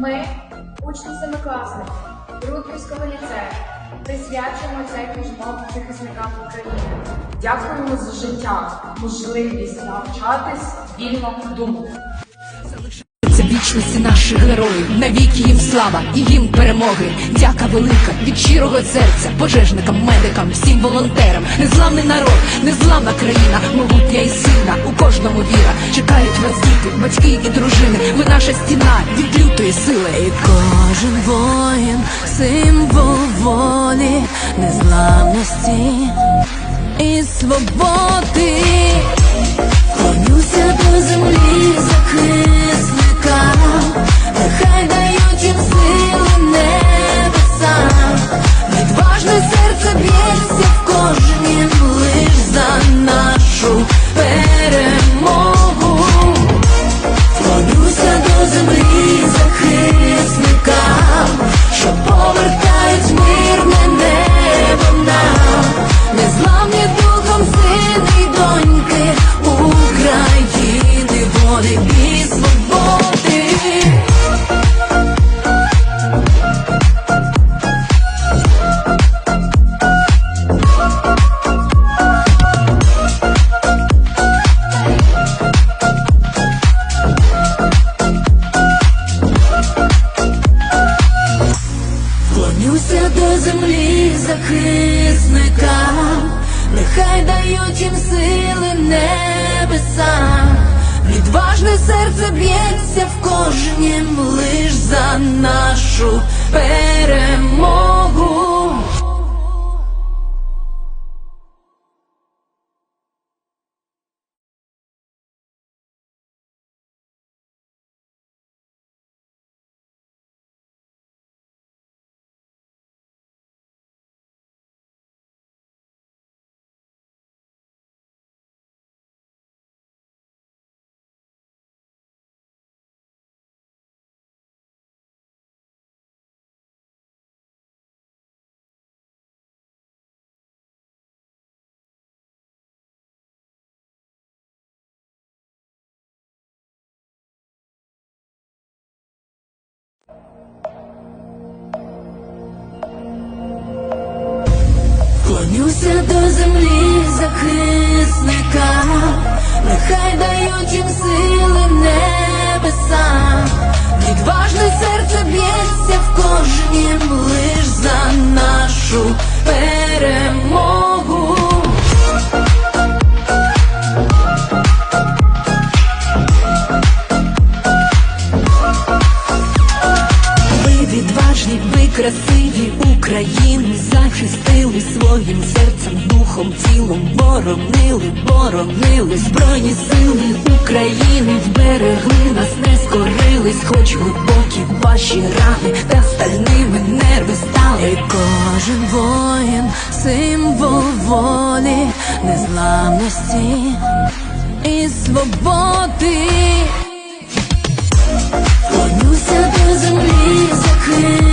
Ми, учні семикласники, Рудківського ліцею, присвячуємо цей флешмоб захисникам України. Дякуємо за життя, можливість навчатись, вільно думати. Вічності наших героїв, навіки їм слава і їм перемоги. Дяка велика від щирого серця, пожежникам, медикам, всім волонтерам. Незламний народ, незламна країна, могутня і сильна. У кожному віра. Чекають вас батьки і дружини. Ви наша стіна від лютої сили. І кожен воїн, символ волі, незламності і свободи. Клонюся до землі серце б'ється в кожнім лиш за нашу перемогу. Клонюся до землі захисника, нехай дають їм сили небеса, відважне серце б'ється в кожнім лиш за нашу ви красиві України, захистили своїм серцем, духом, тілом, боронили, боронили збройні сили України, вберегли нас, не скорились, хоч глибокі ваші рани, та стальними нерви стали. Кожен воїн, символ волі, незламності і свободи. Клонюся до землі захисника,